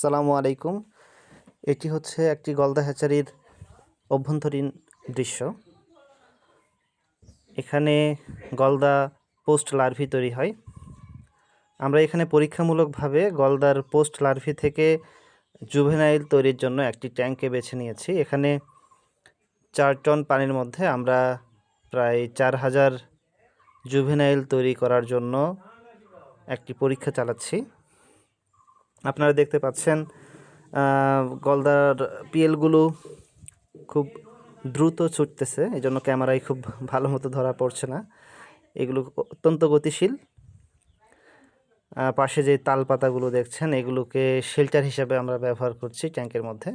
সালামু আলাইকুম। এটি হচ্ছে একটি গলদা হ্যাচারির অভ্যন্তরীণ দৃশ্য। এখানে গলদা পোস্ট লার্ভি তৈরি হয়। আমরা এখানে পরীক্ষামূলকভাবে গলদার পোস্ট লার্ভি থেকে জুভেনাইল তৈরির জন্য একটি ট্যাঙ্কে বেছে নিয়েছি। এখানে চার টন পানির মধ্যে আমরা প্রায় চার হাজার জুভেনাইল তৈরি করার জন্য একটি পরীক্ষা চালাচ্ছি। আপনারা দেখতে পাচ্ছেন গলদার পিএলগুলো খুব দ্রুত ছুটতেছে এই জন্য ক্যামেরায় খুব ভালো মতো ধরা পড়ছে না। এগুলো অত্যন্ত গতিশীল। পাশে যে তাল পাতাগুলো দেখছেন, এগুলোকে শেল্টার হিসাবে আমরা ব্যবহার করছি ট্যাঙ্কের মধ্যে।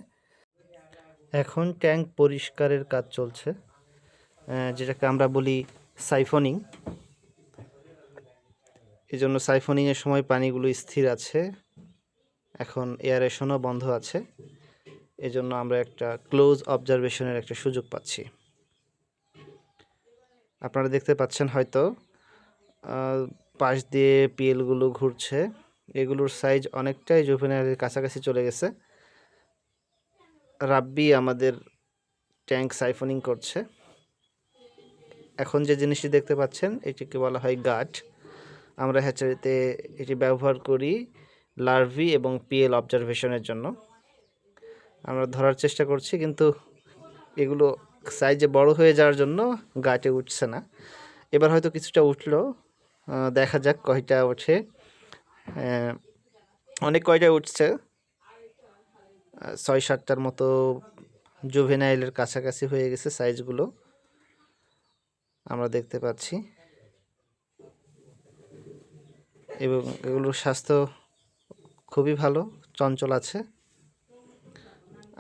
এখন ট্যাঙ্ক পরিষ্কারের কাজ চলছে যেটাকে আমরা বলি সাইফনিং। এই জন্য সাইফনিংয়ের সময় পানিগুলো স্থির আছে। এখন এয়ারেশনও বন্ধ আছে। এজন্য আমরা একটা ক্লোজ অবজারভেশনের একটা সুযোগ পাচ্ছি। আপনারা দেখতে পাচ্ছেন হয়তো পাশ দিয়ে পিএলগুলো ঘুরছে। এগুলোর সাইজ অনেকটাই জুভেনাইলের কাছাকাছি চলে গেছে। রাব্বি আমাদের ট্যাঙ্ক সাইফনিং করছে। এখন যে জিনিসটি দেখতে পাচ্ছেন, এটিকে বলা হয় গাট আমরা হ্যাচারিতে এটি ব্যবহার করি। লার্ভি এবং পিএল অবজারভেশনের জন্য। আমরা ধরার চেষ্টা করছি, কিন্তু এগুলো সাইজে বড় হয়ে যাওয়ার জন্য গাটে উঠছে না। এবার হয়তো কিছুটা উঠল দেখা যাক কয়টা ওঠে। অনেক কয়টা উঠছে। ছয় সাতটার মতো জুভেনাইলের কাছাকাছি হয়ে গেছে সাইজগুলো আমরা দেখতে পাচ্ছি। এবং এগুলোর স্বাস্থ্য খুবই ভালো, চঞ্চল আছে।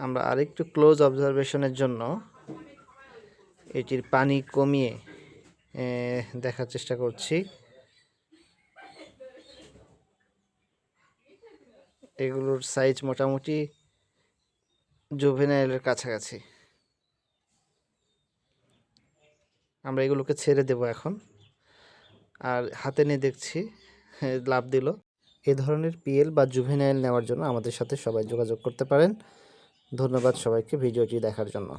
আমরা আরেকটু ক্লোজ অবজারভেশনের জন্য এটির পানি কমিয়ে দেখার চেষ্টা করছি। এগুলোর সাইজ মোটামুটি জুভেনাইলের কাছাকাছি। আমরা এগুলোকে ছেড়ে দেব এখন। আর হাতে নিয়ে দেখছি লাভ দিল। এ ধরনের পিএল বা জুভেনাইল নেওয়ার জন্য আমাদের সাথে সবাই যোগাযোগ করতে পারেন। ধন্যবাদ সবাইকে ভিডিওটি দেখার জন্য।